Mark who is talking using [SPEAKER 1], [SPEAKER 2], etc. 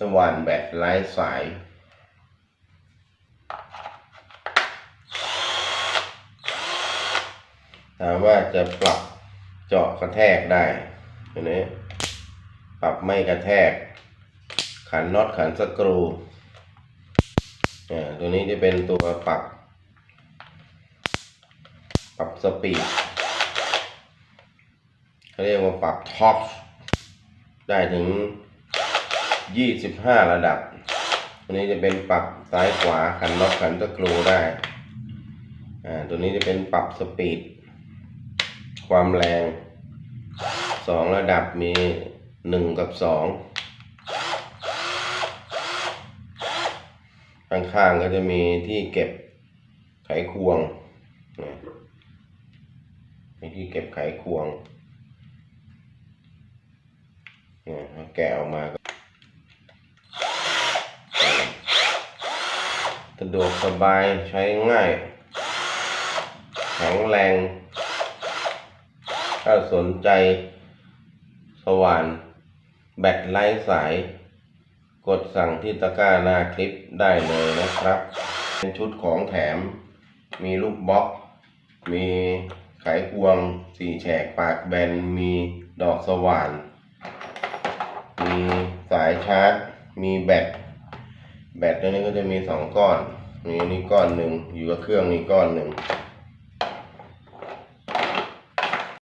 [SPEAKER 1] สว่านแบตไร้สาย ถามว่าจะปรับเจาะกระแทกได้ตัวนี้ปรับไม่กระแทก ขันน็อตขันสกรูอ่ตัวนี้จะเป็นตัวปรับ ปรับสปีดเขาเรียกว่าปรับท็อปได้ถึง 25ระดับ ตัวนี้จะเป็นปรับซ้ายขวาขันน็อตขันสกรูได้ อ่า ตัวนี้จะเป็นปรับสปีด ความแรงสองระดับมีหนึ่งกับสองข้างๆก็จะมีที่เก็บไขควงมีที่เก็บไขควงแกะออกมา สะดวกสบายใช้ง่าย แข็งแรง ถ้าสนใจ สว่าน แบตไร้สาย กดสั่งที่ตะกร้าหน้าคลิปได้เลยนะครับ เป็นชุดของแถม มีลูกบล็อก มีไขควงสี่แฉกปากแบน มีดอกสว่าน มีสายชาร์จ มีแบต แบตตัวนี้ก็จะมีสองก้อน มีอันนี้ก้อนหนึ่งอยู่กับเครื่องนี้ก้อนหนึ่ง